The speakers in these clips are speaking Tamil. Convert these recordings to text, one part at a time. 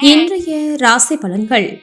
இன்றைய ராசி பலன்கள்.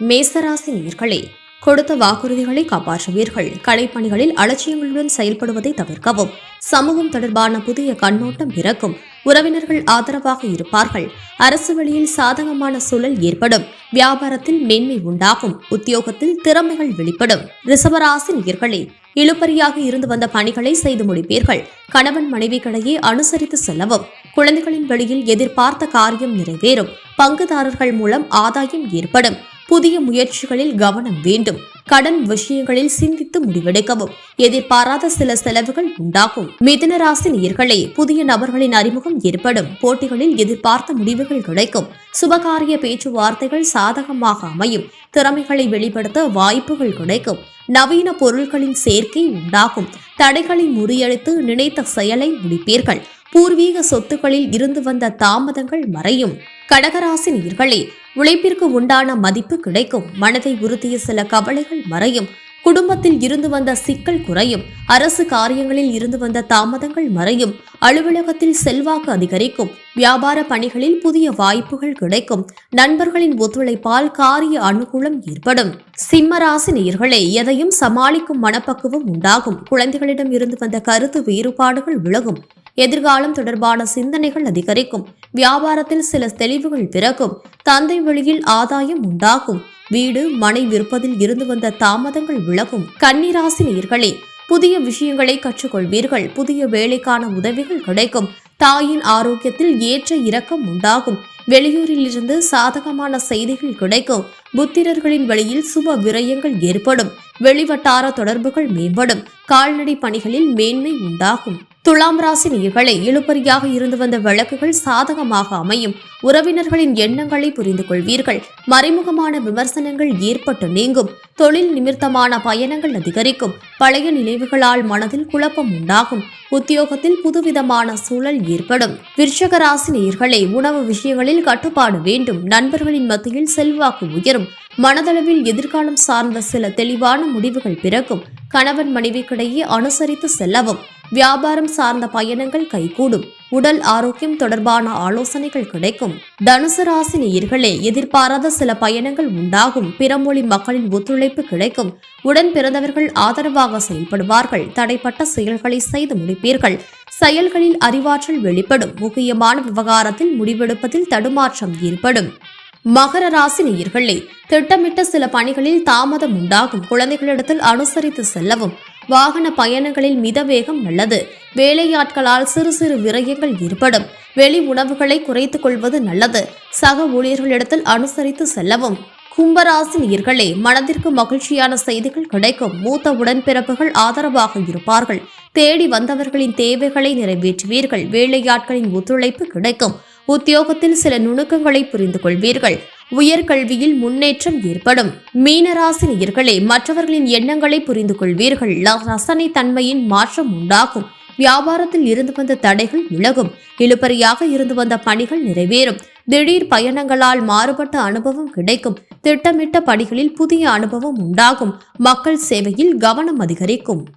மேசராசி நேர்களே கொடுத்த வாக்குறுதிகளை காப்பாற்றுவீர்கள். கலைப்பணிகளில் அலட்சியங்களுடன் செயல்படுவதை தவிர்க்கவும். சமூகம் தொடர்பான புதிய கண்ணோட்டம் பிறக்கும். உறவினர்கள் ஆதரவாக இருப்பார்கள். அரசு வழியில் சாதகமான சூழல் ஏற்படும். வியாபாரத்தில் மேன்மை உண்டாகும். உத்தியோகத்தில் திறமைகள் வெளிப்படும். ரிசவராசி நேர்களே இழுபறியாக இருந்து வந்த பணிகளை செய்து முடிப்பீர்கள். கணவன் மனைவிகளையே அனுசரித்து செல்லவும். குழந்தைகளின் வழியில் எதிர்பார்த்த காரியம் நிறைவேறும். பங்குதாரர்கள் மூலம் ஆதாயம் ஏற்படும். புதிய முயற்சிகளில் கவனம் வேண்டும். கடன் விஷயங்களில் சிந்தித்து முடிவெடுக்கவும். எதிர்பாராத சில செலவுகள் உண்டாகும். மிதனராசி நேயர்களே புதிய நபர்களின் அறிமுகம் ஏற்படும். போட்டிகளில் எதிர்பார்த்த முடிவுகள் கிடைக்கும். சுபகாரிய பேச்சுவார்த்தைகள் சாதகமாக அமையும். திறமைகளை வெளிப்படுத்த வாய்ப்புகள் கிடைக்கும். நவீன பொருட்களின் சேர்க்கை உண்டாகும். தடைகளை முறியடித்து நினைத்த செயலை முடிப்பீர்கள். பூர்வீக சொத்துக்களில் இருந்து வந்த தாமதங்கள் மறையும். கடகராசி நீர்களே உழைப்பிற்கு உண்டான மதிப்பு கிடைக்கும். மனதை உறுத்திய சில கவலைகள் மறையும். குடும்பத்தில் இருந்து வந்த சிக்கல் குறையும். அரசு காரியங்களில் இருந்து வந்த தாமதங்கள் மறையும். அலுவலகத்தில் செல்வாக்கு அதிகரிக்கும். வியாபார பணிகளில் புதிய வாய்ப்புகள் கிடைக்கும். நண்பர்களின் ஒத்துழைப்பால் காரிய அனுகூலம் ஏற்படும். சிம்மராசி நேயர்களே எதையும் சமாளிக்கும் மனப்பக்குவம் உண்டாகும். குழந்தைகளிடம் இருந்து வந்த கருத்து வேறுபாடுகள் விலகும். எதிர்காலம் தொடர்பான சிந்தனைகள் அதிகரிக்கும். வியாபாரத்தில் சில தெளிவுகள் பிறக்கும். தந்தை வழியில் ஆதாயம் உண்டாகும். வீடு மனை விற்பதில் இருந்து வந்த தாமதங்கள் விலகும். கன்னிராசி நேர்களே புதிய விஷயங்களை கற்றுக்கொள்வீர்கள். புதிய வேலைக்கான உதவிகள் கிடைக்கும். தாயின் ஆரோக்கியத்தில் ஏற்ற இரக்கம் உண்டாகும். வெளியூரில் இருந்து சாதகமான செய்திகள் கிடைக்கும். புத்திரர்களின் வழியில் சுப விரயங்கள் ஏற்படும். வெளிவட்டார தொடர்புகள் மேம்படும். கால்நடை பணிகளில் மேன்மை உண்டாகும். துலாம் ராசி நேயர்களை இழுபறியாக இருந்து வந்த வழக்குகள் சாதகமாக அமையும். உறவினர்களின் எண்ணங்களை புரிந்து கொள்வீர்கள். மறைமுகமான விமர்சனங்கள் ஏற்பட்டு நீங்கும். தொழில் நிமித்தமான பயணங்கள் அதிகரிக்கும். பழைய நினைவுகளால் மனதில் குழப்பம் உண்டாகும். உத்தியோகத்தில் புதுவிதமான சூழல் ஏற்படும். விருஷக ராசி நேயர்களை உணவு விஷயங்களில் கட்டுப்பாடு வேண்டும். நண்பர்களின் மத்தியில் செல்வாக்கு உயரும். மனதளவில் எதிர்காலம் சார்ந்த சில தெளிவான முடிவுகள் பிறக்கும். கணவன் மனைவிக்கிடையே அனுசரித்து செல்லவும். வியாபாரம் சார்ந்த பயணங்கள் கைகூடும். உடல் ஆரோக்கியம் தொடர்பான ஆலோசனைகள் கிடைக்கும். தனுசு ராசி நேயர்களே எதிர்பாராத சில பயணங்கள் உண்டாகும். பிறமொழி மக்களின் ஒத்துழைப்பு கிடைக்கும். உடன் பிறந்தவர்கள் ஆதரவாக செயல்படுவார்கள். தடைப்பட்ட செயல்களை செய்து முடிப்பீர்கள். செயல்களில் அறிவாற்றல் வெளிப்படும். முக்கியமான விவகாரத்தில் முடிவெடுப்பதில் தடுமாற்றம் ஏற்படும். மகர ராசி நேயர்களே திட்டமிட்ட சில பணிகளில் தாமதம் உண்டாகும். குழந்தைகளிடத்தில் அனுசரித்து செல்லவும். வாகன பயணங்களில் மிதவேகம் நல்லது. வேலையாட்களால் சிறு சிறு விரயங்கள் ஏற்படும். வெளி உணவுகளை குறைத்துக் கொள்வது நல்லது. சக ஊழியர்களிடத்தில் அனுசரித்து செல்லவும். கும்பராசி நேயர்களே மனதிற்கு மகிழ்ச்சியான செய்திகள் கிடைக்கும். மூத்த உடன்பிறப்புகள் ஆதரவாக இருப்பார்கள். தேடி வந்தவர்களின் தேவைகளை நிறைவேற்றுவீர்கள். வேலையாட்களின் ஒத்துழைப்பு கிடைக்கும். உத்தியோகத்தில் சில நுணுக்கங்களை புரிந்து கொள்வீர்கள் உயர்கல்வியில் முன்னேற்றம் ஏற்படும். மீனராசி நேயர்களே மற்றவர்களின் எண்ணங்களை புரிந்து கொள்வீர்கள். ரசனை தன்மையின் மாற்றம் உண்டாகும். வியாபாரத்தில் இருந்து வந்த தடைகள் விலகும். இழுபறியாக இருந்து வந்த பணிகள் நிறைவேறும். திடீர் பயணங்களால் மாறுபட்ட அனுபவம் கிடைக்கும். திட்டமிட்ட பணிகளில் புதிய அனுபவம் உண்டாகும். மக்கள் சேவையில் கவனம் அதிகரிக்கும்.